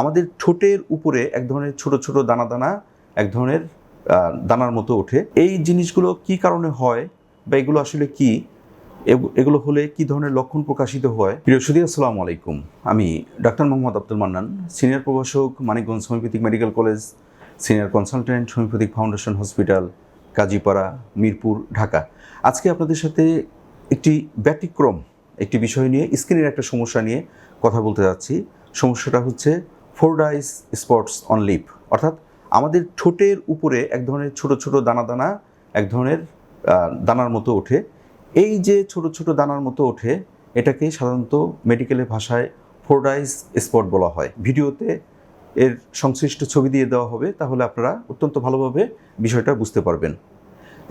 আমাদের ঠোঁটের উপরে এক ধরনের ছোট ছোট দানা দানা, এক ধরনের দানার মতো ওঠে। এই জিনিসগুলো কি কারণে হয় বা এগুলো আসলে কি? এগুলো হলে কি ধরনের লক্ষণ প্রকাশিত হয়? প্রিয় সুদী আসসালামু আলাইকুম। আমি ডাক্তার মোহাম্মদ আব্দুল মান্নান, সিনিয়র প্রভাষক, Manikganj homeopathic medical college, senior consultant, homeopathic foundation hospital, Kazipara, Mirpur, Dhaka. আজকে আপনাদের সাথে একটি ব্যতিক্রম, একটি বিষয় নিয়ে, স্কিনের একটা সমস্যা নিয়ে কথা বলতে যাচ্ছি। সমস্যাটা হচ্ছে ফোরডাইস স্পটস অন লিপ অর্থাৎ আমাদের ঠোঁটের উপরে এক ধরনের ছোট ছোট দানা দানা, এক ধরনের দানার মতো ওঠে। এই যে ছোট ছোট দানার মতো ওঠে, এটাকে সাধারণত মেডিকেলের ভাষায় ফোরডাইস স্পট বলা হয়। ভিডিওতে এর সংশ্লিষ্ট ছবি দিয়ে দেওয়া হবে, তাহলে আপনারা অত্যন্ত ভালোভাবে বিষয়টা বুঝতে পারবেন।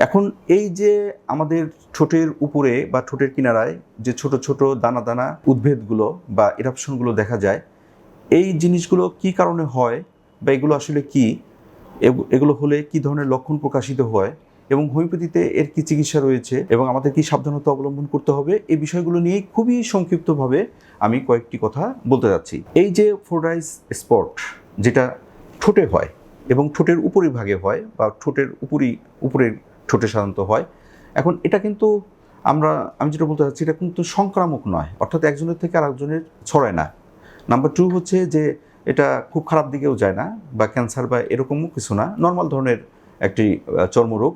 এখন এই যে আমাদের ঠোঁটের উপরে বা ঠোঁটের কিনারায় যে ছোট ছোট দানা দানা উদ্ভিদগুলো বা ইরাপশনগুলো দেখা যায় এই জিনিসগুলো কি কারণে হয় বা এগুলো আসলে কি? এগুলো হলে কি ধরনের লক্ষণ প্রকাশিত হয় এবং হোমিওপ্যাথিতে এর কি চিকিৎসা রয়েছে এবং আমাদের কি সাবধানতা অবলম্বন করতে হবে? এই বিষয়গুলো নিয়ে খুবই সংক্ষিপ্তভাবে আমি কয়েকটি কথা বলতে যাচ্ছি। এই যে ফোরডাইস স্পট যেটা ঠোঁটে হয় এবং ঠোঁটের উপরিভাগে হয় বা ঠোঁটের উপরি উপরের ঠোঁটে সাধারণত হয়, এখন এটা কিন্তু আমরা, আমি যেটা বলতে চাচ্ছি এটা কিন্তু সংক্রামক নয়, অর্থাৎ একজনের থেকে আরেকজনের ছড়ায় না। নাম্বার টু হচ্ছে যে এটা খুব খারাপ দিকেও যায় না, বা ক্যান্সার বা এরকমও কিছু না নর্মাল ধরনের একটি চর্মরোগ।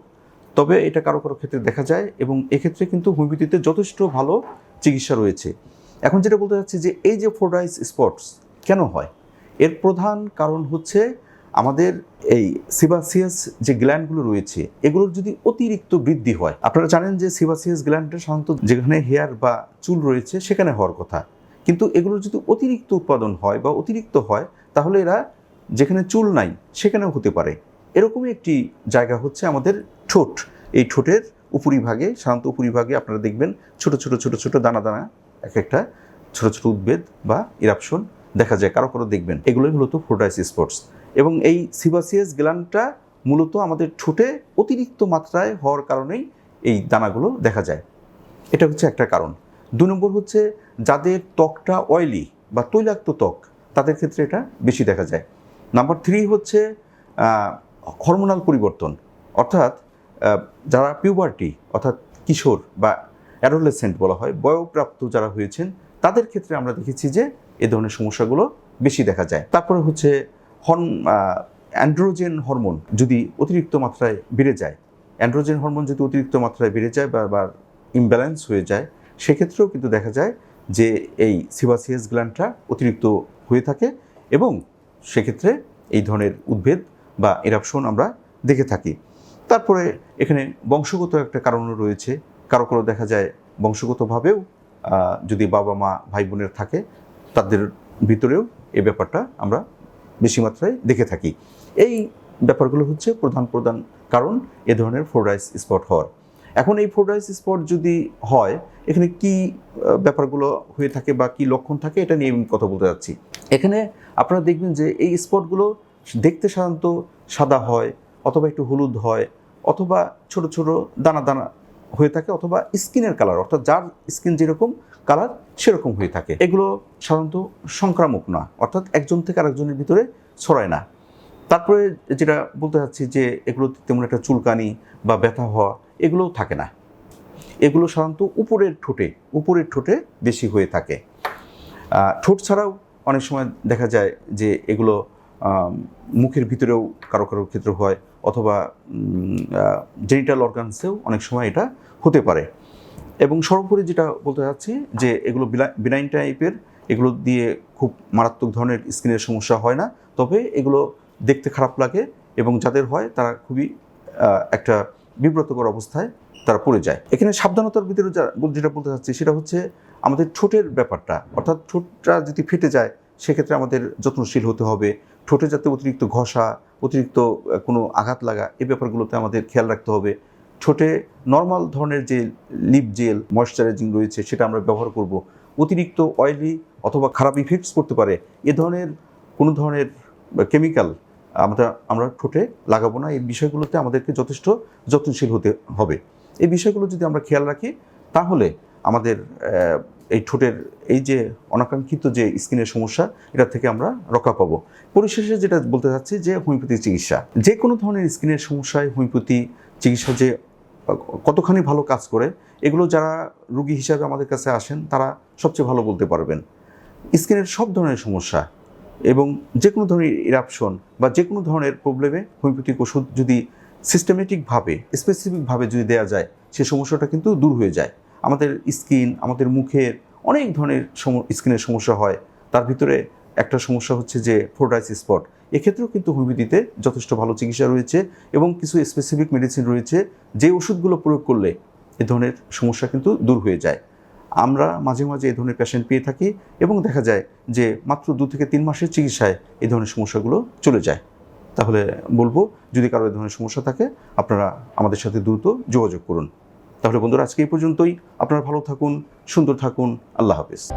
তবে এটা কারও কারও ক্ষেত্রে দেখা যায় এবং এক্ষেত্রে কিন্তু হোমিওপ্যাথিতে যথেষ্ট ভালো চিকিৎসা রয়েছে। এখন যেটা বলতে চাচ্ছি যে এই যে ফোরডাইস স্পটস কেন হয়? এর প্রধান কারণ হচ্ছে আমাদের এই সিবাসিয়াস যে গ্ল্যান্ডগুলো রয়েছে, এগুলোর যদি অতিরিক্ত বৃদ্ধি হয়, আপনারা জানেন যে সিবাসিয়াস গ্ল্যান্ডটা সাধারণত যেখানে হেয়ার বা চুল রয়েছে সেখানে হওয়ার কথা। কিন্তু এগুলোর যদি অতিরিক্ত উৎপাদন হয় বা অতিরিক্ত হয়, তাহলে এরা যেখানে চুল নাই, সেখানেও হতে পারে। এরকমই একটি জায়গা হচ্ছে আমাদের ঠোঁট। এই ঠোঁটের উপরিভাগে সাধারণত উপরিভাগে আপনারা দেখবেন ছোট ছোট ছোট ছোট দানা দানা এক একটা ছোট ছোট উদ্ভিদ বা ইরাপশন দেখা যায়। কারও কারও দেখবেন। এগুলোই মূলত ফোরডাইস স্পটস। এবং এই সিবাসিয়াস গ্ল্যান্ডটা মূলত আমাদের ঠোঁটে অতিরিক্ত মাত্রায় হওয়ার কারণেই এই দানাগুলো দেখা যায়। এটা হচ্ছে একটা কারণ। দুই নম্বর হচ্ছে যাদের ত্বকটা অয়েলি বা তৈলাক্ত ত্বক, তাদের ক্ষেত্রে এটা বেশি দেখা যায়। নাম্বার থ্রি হচ্ছে হরমোনাল পরিবর্তন। অর্থাৎ যারা পিউবার্টি অর্থাৎ কিশোর বা অ্যাডোলেসেন্ট বলা হয়, বয়প্রাপ্ত যারা হয়েছেন, তাদের ক্ষেত্রে আমরা দেখেছি যে এ ধরনের সমস্যাগুলো বেশি দেখা যায়। তারপরে হচ্ছে হন অ্যান্ড্রোজেন হরমোন যদি অতিরিক্ত মাত্রায় বেড়ে যায় অ্যান্ড্রোজেন হরমোন যদি অতিরিক্ত মাত্রায় বেড়ে যায় বা ইমব্যালেন্স হয়ে যায় সেক্ষেত্রেও কিন্তু দেখা যায় যে এই সিবাসিয়াস গ্ল্যান্ডটা অতিরিক্ত হয়ে থাকে এবং সেক্ষেত্রে এই ধরনের উদ্ভিদ বা এরাপশন আমরা দেখে থাকি। তারপরে এখানে বংশগত একটা কারণও রয়েছে। কারও কারও দেখা যায় বংশগতভাবেও যদি বাবা, মা, ভাই, বোনের থাকে, তাদের ভিতরেও এই ব্যাপারটা আমরা বেশি মাত্রায় দেখে থাকি। এই ব্যাপারগুলো হচ্ছে প্রধান প্রধান কারণ এ ধরনের ফোরডাইস স্পট হওয়ার। এখন এই ফোরডাইস স্পট যদি হয়, এখানে কি ব্যাপারগুলো হয়ে থাকে বা কি লক্ষণ থাকে, এটা নিয়ে আমি কথা বলতে যাচ্ছি। এখানে আপনারা দেখবেন যে এই স্পটগুলো দেখতে সাধারণত সাদা হয়, অথবা একটু হলুদ হয়, অথবা ছোট ছোট দানা দানা হয়ে থাকে, অথবা স্কিনের কালার অর্থাৎ যার স্কিন যেরকম কালার সেরকম হয়ে থাকে। এগুলো সাধারণত সংক্রামক না, অর্থাৎ একজন থেকে আরেকজনের ভিতরে ছড়ায় না। তারপরে যেটা বলতে চাচ্ছি যে এগুলো তেমন একটা চুলকানি বা ব্যথা হওয়া এগুলোও থাকে না। এগুলো সাধারণত উপরের ঠোঁটে উপরের ঠোঁটে বেশি হয়ে থাকে। ঠোঁট ছাড়াও অনেক সময় দেখা যায় যে এগুলো মুখের ভিতরেও কারও কারও ক্ষেত্রে হয় অথবা জেনিটাল অর্গানসেও অনেক সময় এটা হতে পারে। এবং সর্বোপরি যেটা বলতে চাচ্ছি যে এগুলো বিনাইন টাইপের এগুলো দিয়ে খুব মারাত্মক ধরনের স্কিনের সমস্যা হয় না। তবে এগুলো দেখতে খারাপ লাগে এবং যাদের হয় তারা খুবই একটা বিব্রতকর অবস্থায় তারা পড়ে যায়। এখানে সাবধানতার ভিতরে যা- যেটা বলতে চাচ্ছি, সেটা হচ্ছে আমাদের ঠোঁটের ব্যাপারটা। অর্থাৎ ঠোঁটটা যদি ফেটে যায়, সেক্ষেত্রে আমাদের যত্নশীল হতে হবে। ঠোঁটে যাতে অতিরিক্ত ঘষা, অতিরিক্ত কোনো আঘাত লাগা এই ব্যাপারগুলোতে আমাদের খেয়াল রাখতে হবে। ঠোঁটে নর্মাল ধরনের যে লিপ জেল, ময়শ্চারাইজিং রয়েছে, সেটা আমরা ব্যবহার করব। অতিরিক্ত অয়েলি অথবা খারাপ ইফেক্টস করতে পারে। এ ধরনের কোনো ধরনের কেমিক্যাল আমরা আমরা ঠোঁটে লাগাবো না। এই বিষয়গুলোতে আমাদেরকে যথেষ্ট যত্নশীল হতে হবে। এই বিষয়গুলো যদি আমরা খেয়াল রাখি, তাহলে আমাদের এই ঠোঁটের, এই যে অনাকাঙ্ক্ষিত যে স্কিনের সমস্যা, এটা থেকে আমরা রক্ষা পাবো। পরিশেষে যেটা বলতে চাচ্ছি যে হোমিওপ্যাথি চিকিৎসা। যে কোনো ধরনের স্কিনের সমস্যায় হোমিওপ্যাথি চিকিৎসা যে, কতখানি ভালো কাজ করে, এগুলো যারা রুগী হিসাবে আমাদের কাছে আসেন, তারা সবচেয়ে ভালো বলতে পারবেন। স্কিনের সব ধরনের সমস্যা এবং যে কোনো ধরনের ইরাপশন বা যে কোনো ধরনের প্রবলেমে হোমিওপ্যাথিক ওষুধ যদি সিস্টেমেটিকভাবে স্পেসিফিকভাবে যদি দেওয়া যায়, সে সমস্যাটা কিন্তু দূর হয়ে যায়। আমাদের স্কিন আমাদের মুখের অনেক ধরনের স্কিনের সমস্যা হয়। তার ভিতরে একটা সমস্যা হচ্ছে যে ফোর্ডাইস স্পট এক্ষেত্রেও কিন্তু হোমিওপ্যাথিতে যথেষ্ট ভালো চিকিৎসা রয়েছে এবং কিছু স্পেসিফিক মেডিসিন রয়েছে যে ওষুধগুলো প্রয়োগ করলে এ ধরনের সমস্যা কিন্তু দূর হয়ে যায়। আমরা মাঝে মাঝে এই ধরনের পেশেন্ট পেয়ে থাকি এবং দেখা যায় যে মাত্র দু থেকে তিন মাসের চিকিৎসায় এই ধরনের সমস্যাগুলো চলে যায়। তাহলে বলব, যদি কারও এই ধরনের সমস্যা থাকে, আপনারা আমাদের সাথে দ্রুত যোগাযোগ করুন। তাহলে বন্ধুরা, আজকে এই পর্যন্তই। আপনারা ভালো থাকুন, সুন্দর থাকুন। আল্লাহ হাফিজ।